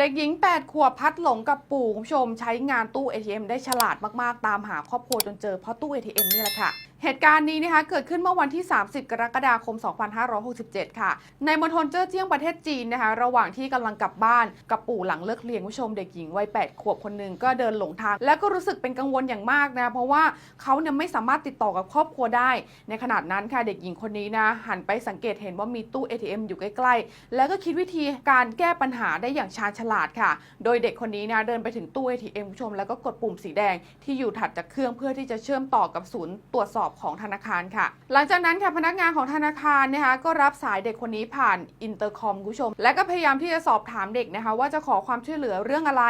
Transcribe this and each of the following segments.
เด็กหญิง 8 ขวบพัดหลงกับปู่คุณผู้ชมใช้งานตู้ ATM ได้ฉลาดมาก ๆ ตามหาครอบครัวจนเจอเพราะตู้ ATM นี่แหละค่ะ เหตุการณ์นี้นะคะเกิดขึ้นเมื่อวันที่ 30 กรกฎาคม 2567 ค่ะ ในมณฑลเจ้อเจี้ยงประเทศจีนนะคะ ระหว่างที่กำลังกลับบ้านกับปู่หลังเลิกเรียนผู้ชมเด็กหญิงวัย 8 ขวบคนหนึ่งก็เดินหลงทาง แล้วก็รู้สึกเป็นกังวลอย่างมากนะเพราะว่าเขาเนี่ยไม่สามารถติดต่อกับครอบครัวได้ ในขณะนั้นค่ะเด็กหญิงคนนี้นะหันไปสังเกตเห็นว่ามีตู้ ATM อยู่ใกล้ๆ แล้วก็คิดวิธีการแก้ปัญหาได้อย่างชาญฉลาดค่ะ โดยเด็กคนนี้นะเดินไปถึงตู้ ATM ผู้ชมแล้วก็กดปุ่มสีแดงที่อยู่ถัดจากเครื่องเพื่อที่จะเชื่อมต่อกับศูนย์ตรวจสอบของธนาคารค่ะ หลังจากนั้นค่ะพนักงานของธนาคารนะคะก็รับสายเด็กคนนี้ผ่านอินเตอร์คอมคุณผู้ชม และก็พยายามที่จะสอบถามเด็กนะคะว่าจะขอความช่วยเหลือเรื่องอะไร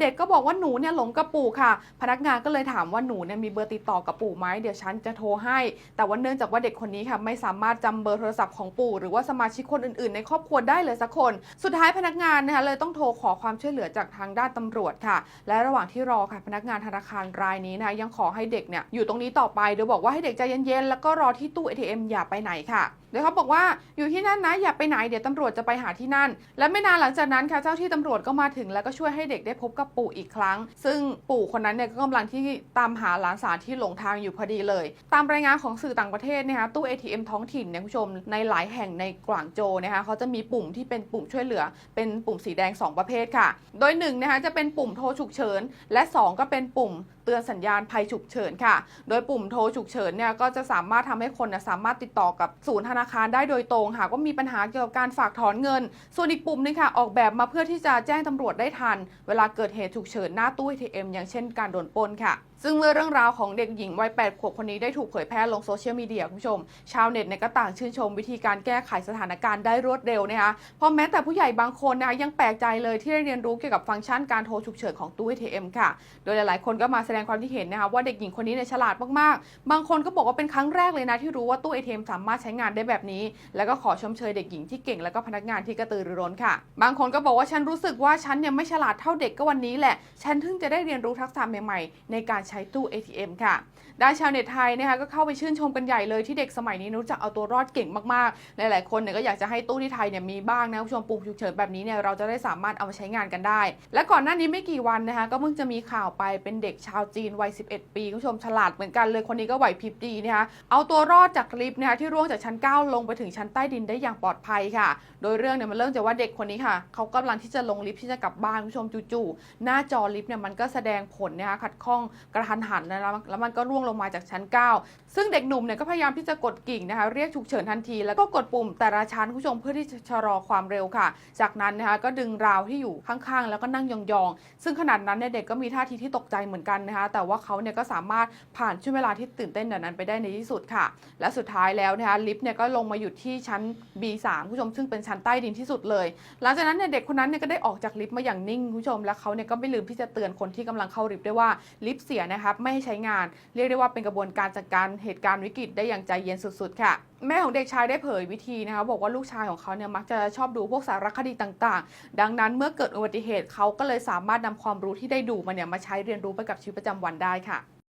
เด็กก็บอกว่าหนูเนี่ยหลงกับปู่ค่ะ พนักงานก็เลยถามว่าหนูเนี่ยมีเบอร์ติดต่อกับปู่ไหมเดี๋ยวฉันจะโทรให้ แต่ว่าเนื่องจากว่าเด็กคนนี้ค่ะไม่สามารถจำเบอร์โทรศัพท์ของปู่หรือว่าสมาชิกคนอื่นๆ ในครอบครัวได้เลยสักคน สุดท้ายพนักงานนะคะเลยต้องโทรขอความช่วยเหลือจากทางด้านตำรวจค่ะ และระหว่างที่รอค่ะพนักงานธนาคารรายนี้นะคะยังขอให้เด็กเนี่ยอยู่ตรงนี้ต่อไปโดยบอกว่าให้เด็กใจเย็นๆ แล้วก็รอที่ตู้ ATM อย่าไปไหนค่ะ ดยเขาบอกว่าอยู่ที่นั่นนะอย่าไปไหนเดี๋ยวตำรวจจะไปหาที่นั่น และไม่นานหลังจากนั้นค่ะเจ้าที่ตำรวจก็มาถึง แล้วก็ช่วยให้เด็กได้พบกับปู่อีกครั้ง ซึ่งปู่คนนั้นเนี่ยก็กำลังที่ตามหาหลานสาวที่หลงทางอยู่พอดีเลย ตามรายงานของสื่อต่างประเทศนะคะตู้ ATM ท้องถิ่นเนี่ยคุณผู้ชมในหลายแห่งในกวางโจนะคะเขาจะมีปุ่มที่เป็นปุ่มช่วยเหลือ เป็นปุ่มสีแดง 2 ประเภทค่ะ โดย1นะคะจะเป็นปุ่มโทรฉุกเฉินและ 2 ก็เป็นปุ่มเตือนสัญญาณภัยฉุกเฉินค่ะ โดยปุ่มโทรฉุกเฉินเนี่ยก็จะสามารถทำให้คนน่ะสามารถติดต่อกับศูนย์ธนาคารได้โดยตรง หากว่ามีปัญหาเกี่ยวกับการฝากถอนเงิน ส่วนอีกปุ่มนึงค่ะออกแบบมาเพื่อที่จะแจ้งตำรวจได้ทัน เวลาเกิดเหตุฉุกเฉินหน้าตู้ ATM อย่างเช่นการโดนปล้นค่ะ ซึ่งเมื่อเรื่องราวของเด็กหญิงวัย8ขวบคนนี้ได้ถูกเผยแพร่ลงโซเชียลมีเดียคุณผู้ชม ชาวเน็ตเนี่ยก็ต่างชื่นชมวิธีการแก้ไขสถานการณ์ได้รวดเร็วนะคะเพราะแม้แต่ผู้ใหญ่บางคนนะคะยังแปลกใจเลยที่ได้เรียนรู้เกี่ยวกับฟังก์ชันการโทรฉุกเฉินของตู้ ATM ค่ะ โดยหลายๆ คนก็มาแสดงความคิดเห็นนะคะว่าเด็กหญิงคนนี้เนี่ยฉลาดมากๆ บางคนก็บอกว่าเป็นครั้งแรกเลยนะที่รู้ว่าตู้ ATM สามารถใช้งานได้แบบนี้ แล้วก็ขอชมเชยเด็กหญิงที่เก่งแล้วก็พนักงานที่กระตือรือร้นค่ะ บางคนก็บอกว่าฉันรู้สึกว่าฉันเนี่ยไม่ฉลาดเท่าเด็กก็วันนี้แหละ ฉันเพิ่งจะได้เรียนรู้ทักษะใหม่ๆ ในการใช้ตู้ ATM ค่ะด้านชาวเน็ตไทยนะคะก็เข้าไปชื่นชมกันใหญ่เลยที่เด็กสมัยนี้รู้จักเอาตัวรอดเก่งมากๆ หลายๆคนเนี่ยก็อยากจะให้ตู้ที่ไทยเนี่ยมีบ้างนะคุณผู้ชมปุ่มฉุกเฉินแบบนี้เนี่ยเราจะได้สามารถเอามาใช้งานกันได้ และก่อนหน้านี้ไม่กี่วันนะคะก็เพิ่งจะมีข่าวไปเป็นเด็กชาวจีนวัย 11 ปีคุณผู้ชมฉลาดเหมือนกันเลยคนนี้ก็ไหวพริบดีนะคะเอาตัวรอดจากลิฟต์นะคะที่ร่วงจากชั้น 9าวลงไปถึงชั้นใต้ดินได้อย่างปลอดภัยค่ะ โดยเรื่องเนี่ยมันเริ่มจากว่าเด็กคนนี้ค่ะเขากำลังที่จะลงลิฟต์ที่จะกลับบ้านคุณผู้ชมจู่ๆหน้าจอลิฟต์เนี่ยมันก็แสดงผลนะคะขัดข้องกระทันหันแล้วแล้วมันก็ร่วงลงมาจากชั้น 9 ซึ่งเด็กหนุ่มเนี่ยก็พยายามที่จะกดกิ่งนะคะเรียกฉุกเฉินทันที แล้วก็กดปุ่มแต่ละชั้นคุณผู้ชมเพื่อที่จะชะลอความเร็วค่ะ จากนั้นนะคะก็ดึงราวที่อยู่ข้างๆ แล้วก็นั่งยองๆ ซึ่งขนาดนั้นเนี่ยเด็กก็มีท่าทีที่ตกใจเหมือนกันนะคะแต่ว่าเขาเนี่ยก็สามารถผ่านช่วงเวลาที่ตื่นเต้นนั้นไปได้ในที่สุดค่ะ และสุดท้ายแล้วนะคะลิฟต์เนี่ยก็ลงมาหยุดที่ชั้น B3 ผู้ชมซึ่งเป็นชั้นใต้ดินที่สุดเลย หลังจากนั้นเนี่ยเด็กคนนั้นเนี่ยก็ได้ออกจากลิฟต์มาอย่างนิ่งผู้ชม และเขาเนี่ยก็ไม่ลืมที่จะเตือนคนที่กำลังเข้าลิฟต์ด้วยว่าลิฟต์เสียนะครับไม่ให้ใช้งาน เรียกได้ว่าเป็นกระบวนการจัดการเหตุการณ์วิกฤตได้อย่างใจเย็นสุดๆ ค่ะแม่ของเด็กชายได้เผยวิธีนะคะบอกว่าลูกชายของเขาเนี่ยมักจะชอบดูพวกสารคดีต่างๆ ดังนั้นเมื่อเกิดอุบัติเหตุเขาก็เลยสามารถนำความรู้ที่ได้ดูมาเนี่ยมาใช้เรียนรู้ไปกับชีวิตประจำวันได้ค่ะ